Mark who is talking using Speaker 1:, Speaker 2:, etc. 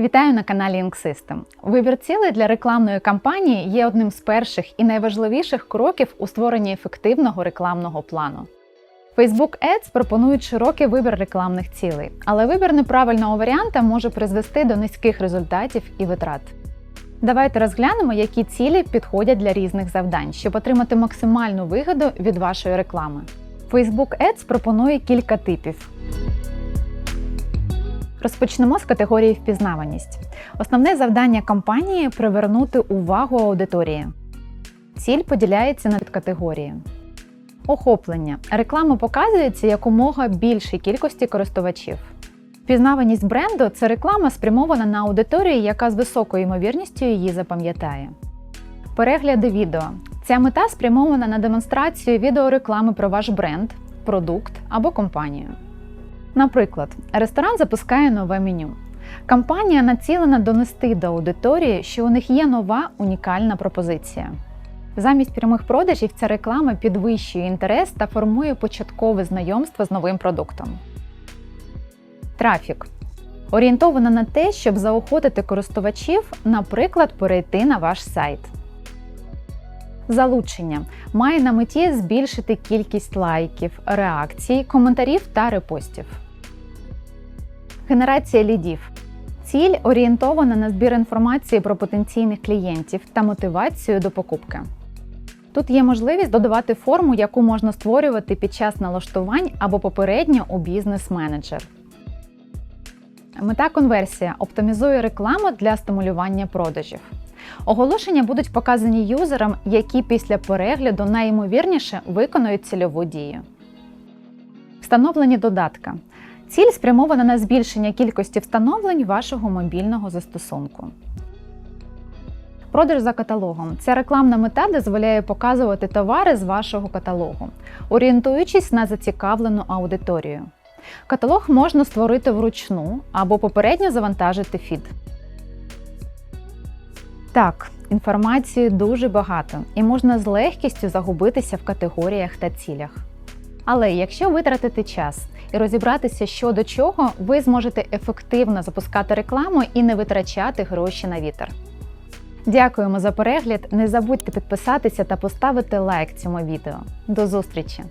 Speaker 1: Вітаю на каналі Inksystem. Вибір цілей для рекламної кампанії є одним з перших і найважливіших кроків у створенні ефективного рекламного плану. Facebook Ads пропонують широкий вибір рекламних цілей, але вибір неправильного варіанта може призвести до низьких результатів і витрат. Давайте розглянемо, які цілі підходять для різних завдань, щоб отримати максимальну вигоду від вашої реклами. Facebook Ads пропонує кілька типів. Розпочнемо з категорії впізнаваність. Основне завдання кампанії привернути увагу аудиторії. Ціль поділяється на підкатегорії. Охоплення. Реклама показується якомога більшій кількості користувачів. Впізнаваність бренду це реклама спрямована на аудиторію, яка з високою ймовірністю її запам'ятає. Перегляди відео. Ця мета спрямована на демонстрацію відеореклами про ваш бренд, продукт або компанію. Наприклад, ресторан запускає нове меню. Кампанія націлена донести до аудиторії, що у них є нова унікальна пропозиція. Замість прямих продажів ця реклама підвищує інтерес та формує початкове знайомство з новим продуктом. Трафік орієнтована на те, щоб заохотити користувачів, наприклад, перейти на ваш сайт. Залучення має на меті збільшити кількість лайків, реакцій, коментарів та репостів. Генерація лідів. Ціль орієнтована на збір інформації про потенційних клієнтів та мотивацію до покупки. Тут є можливість додавати форму, яку можна створювати під час налаштувань або попередньо у бізнес-менеджер. Мета конверсія оптимізує рекламу для стимулювання продажів. Оголошення будуть показані юзерам, які після перегляду найімовірніше виконують цільову дію. Встановлені додатка. Ціль спрямована на збільшення кількості встановлень вашого мобільного застосунку. Продаж за каталогом. Ця рекламна мета дозволяє показувати товари з вашого каталогу, орієнтуючись на зацікавлену аудиторію. Каталог можна створити вручну або попередньо завантажити фід. Так, інформації дуже багато і можна з легкістю загубитися в категоріях та цілях. Але якщо витратити час і розібратися, що до чого, ви зможете ефективно запускати рекламу і не витрачати гроші на вітер. Дякуємо за перегляд! Не забудьте підписатися та поставити лайк цьому відео. До зустрічі!